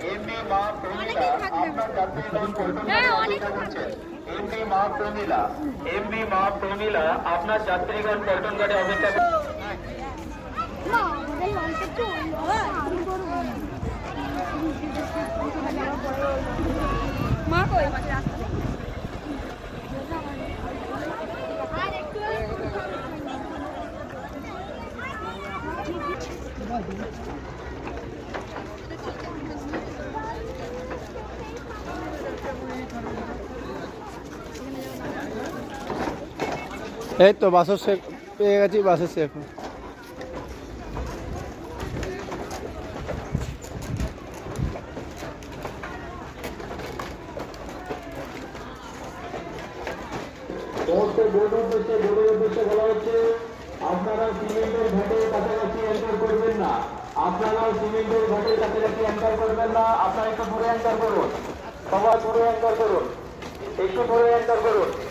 প্রমীলা মা প্রমীলা আপনার করছেন মা প্রমীলা এমনি মা প্রমীলা আপনার যাত্রীগণ পল্টন ঘাটে অপেক্ষা। মা লঞ্চে চলল এই তো বাসের সে পেয়ে গেছি বাসের হচ্ছে, আপনারা এন্টার করবেন না। আপনারা এন্টার করবেন না। আপনারা একটু দূরে এন্টার করুন। সবাই দূরে এন্টার করুন। একটু দূরে এন্টার করুন।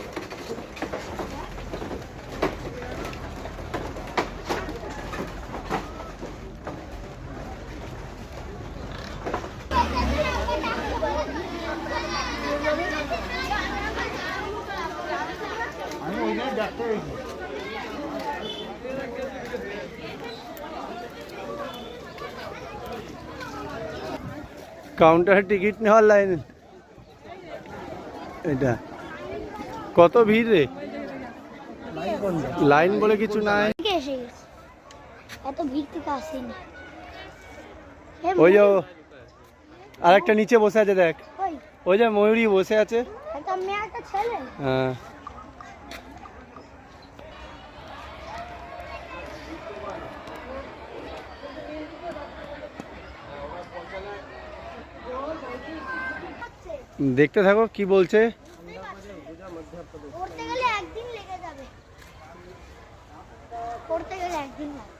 কাউন্টারে টিকিট নেওয়ার লাইন এটা। কত ভিড় রে? লাইন বলে কিছু নাই। এত ভিড় থেকে আসেনি। ওই যে আরেকটা নিচে বসে আছে দেখ। ওই। যে ময়ূরী বসে আছে। হ্যাঁ। দেখতে থাকো কি বলছে? করতে গেলে একদিন লেগে যাবে। করতে গেলে একদিন লাগবে।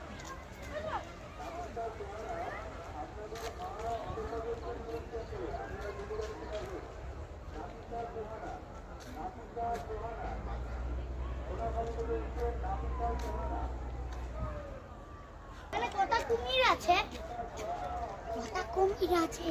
এখানে কটা কুমির আছে? কটা কুমির আছে?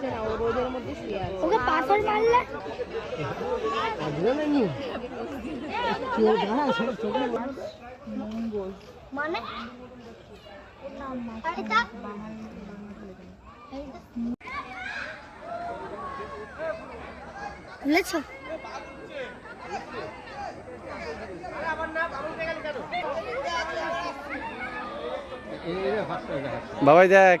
খাচ্ছে না ও রোদের মধ্যে শুয়ে আছে। ওকে পাথর মারলে? মানে? খুলেছ? বাবাই দেখ।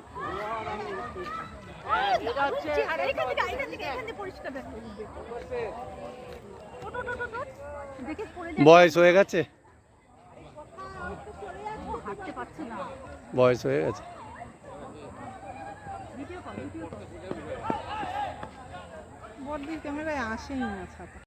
বয়স হয়ে গেছে? বয়স হয়ে গেছে। বড়দির ক্যামেরায় আসেই না ছাতা।